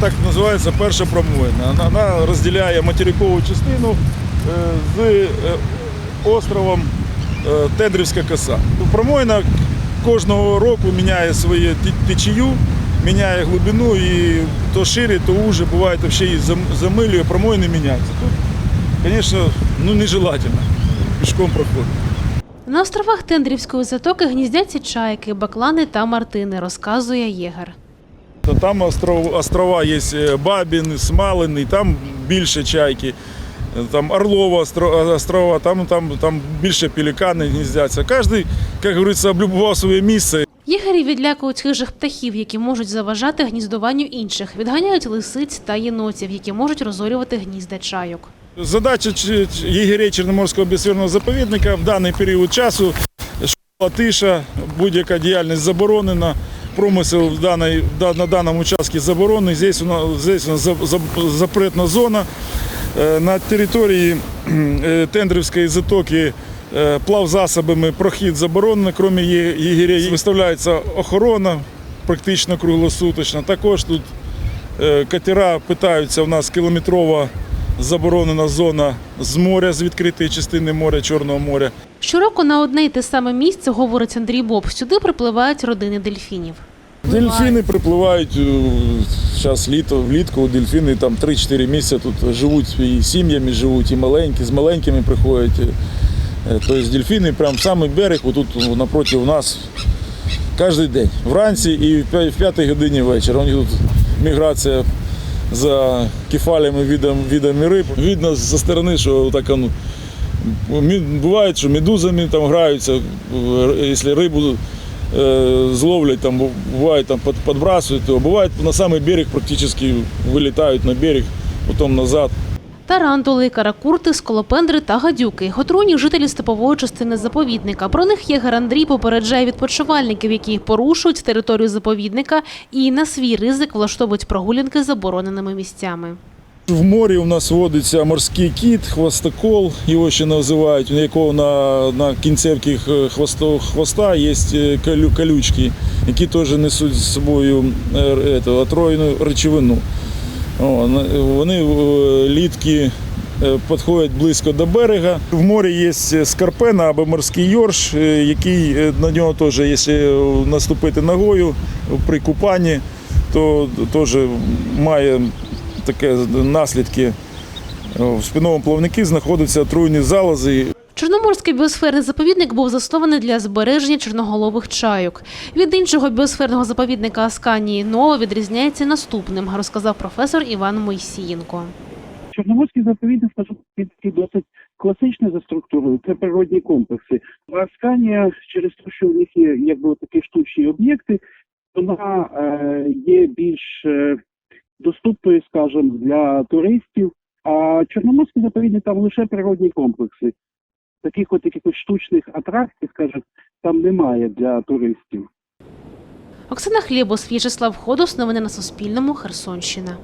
так називається перша промоїна. Вона- розділяє материкову частину е, з е, островом е, Тендрівська коса. Промоїна кожного року міняє свою течію, міняє глибину і то шире, то уже, буває взагалі і зам- замилює, промоїни міняються. Тут, звісно, ну, нежелательно пішком проходити. На островах Тендрівської затоки гніздяться чайки, баклани та мартини, розказує єгер. То Там остров, острова є е, Бабін, Смалин, і там більше чайки. Там Орлова острова, там, там, там більше пелікани гніздяться. Кожен, як говориться, облюбував своє місце. Єгері відлякують хижих птахів, які можуть заважати гніздуванню інших, відганяють лисиць та єнотів, які можуть розорювати гнізда чайок. Задача єгерей Чорноморського біосферного заповідника в даний період часу школа тиша, будь-яка діяльність заборонена. Промисел в даній, на даному участку заборонений. Здесь у нас, здесь у нас за- за- запретна зона. Е, На території е, Тендрівської затоки е, плавзасобами прохід заборонений, крім є- єгерей. Виставляється охорона практично круглосуточно. Також тут Катера питаються, у нас кілометрова заборонена зона з моря, з відкритої частини моря, Чорного моря. Щороку на одне й те саме місце, говорить Андрій Боб, сюди припливають родини дельфінів. Дельфіни припливають зараз літо, влітку дельфіни там 3-4 місяці тут живуть і сім'ями живуть, і маленькі, з маленькими приходять. Е, Тобто дельфіни прямо в самий берег, отут напроти нас кожен день. Вранці і в п'ятій годині вечора. У них тут міграція за кефалями видами риб. Видно зі сторони, що так ну, буває, що медузами там граються, е, якщо рибу е, зловлять, там буває там підбрасують, буває на самий берег практично вилітають на берег, потім назад. Тарантули, каракурти, сколопендри та гадюки. Отруйні жителі степової частини заповідника. Про них єгер Андрій попереджає відпочивальників, які порушують територію заповідника і на свій ризик влаштовують прогулянки забороненими місцями. В морі у нас водиться морський кіт, хвостокол, його ще називають, у якого на, на кінцевці хвоста є е, колючки, які теж несуть з собою е, ето, отруйну речовину. На- вони е, літки е, підходять близько до берега. В морі є скарпена або морський йорш, е, який е, на нього теж, якщо наступити ногою при купанні, то теж має таке наслідки. В спинному плавнику знаходяться отруйні залози. Чорноморський біосферний заповідник був заснований для збереження чорноголових чайок. Від іншого біосферного заповідника Асканії Нова відрізняється наступним, розказав професор Іван Мойсієнко. Чорноморський заповідник, досить класичний за структурою. Це природні комплекси. Асканія, через те, що в них є якби такі штучні об'єкти, вона е, є більш е, доступною, скажімо, для туристів. А Чорноморський заповідник там лише природні комплекси. Таких от якихось штучних атракцій, скажімо, там немає для туристів. Оксана Хлібос, В'ячеслав Ходос. Новини на Суспільному. Херсонщина.